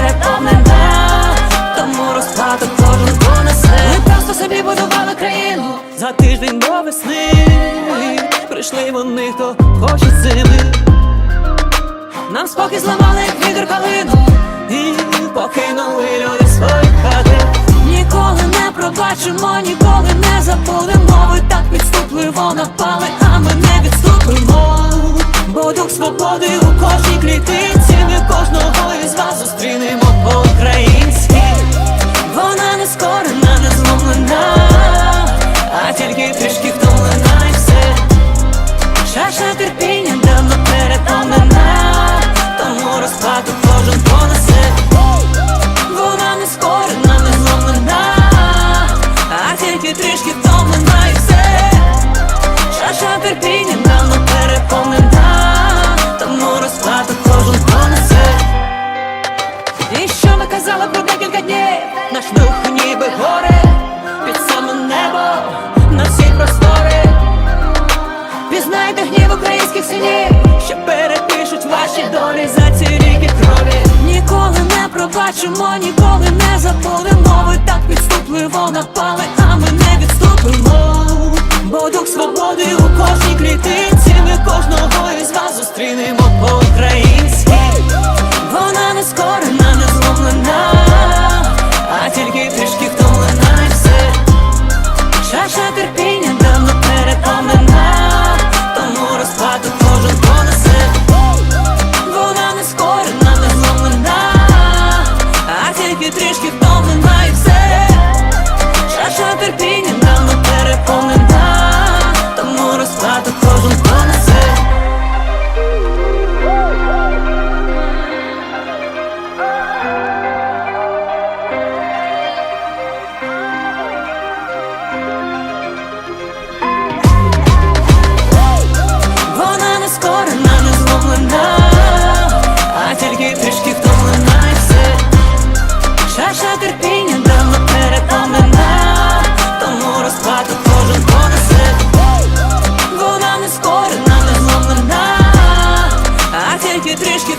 переповнена, тому розпадок кожен понесе. Ми просто собі будували країну за тиждень до весни. Прийшли вони, хто хоче сили. Нам спокій зламали, як вітер калину і покинули люди свої хати. Ніколи не пробачимо, ніколи не забудемо. Ви так підступливо напали. Тільки трішки втомлена і все Чаша терпіння давно переповнена, тому розплату кожен понесе. Вона не скорена, не зломлена, а тільки трішки втомлена і все. Чаша терпіння давно переповнена, тому розплату кожен понесе. І що ми казали про декілька днів? Наш дух ніби горе, під саме небо, на всі простори, пізнайте гнів українських синів, що перепишуть ваші долі за ці ріки крові. Ніколи не пробачимо, ніколи не забудемо Ви так підступливо напали, а ми не відступимо. Бо дух свободи у кожній клітинці Ми кожного із вас зустрінемо по-українськи. Вона не скорена, не зломлена, а тільки трішки. Хоча терпіння нам не переповнене трішки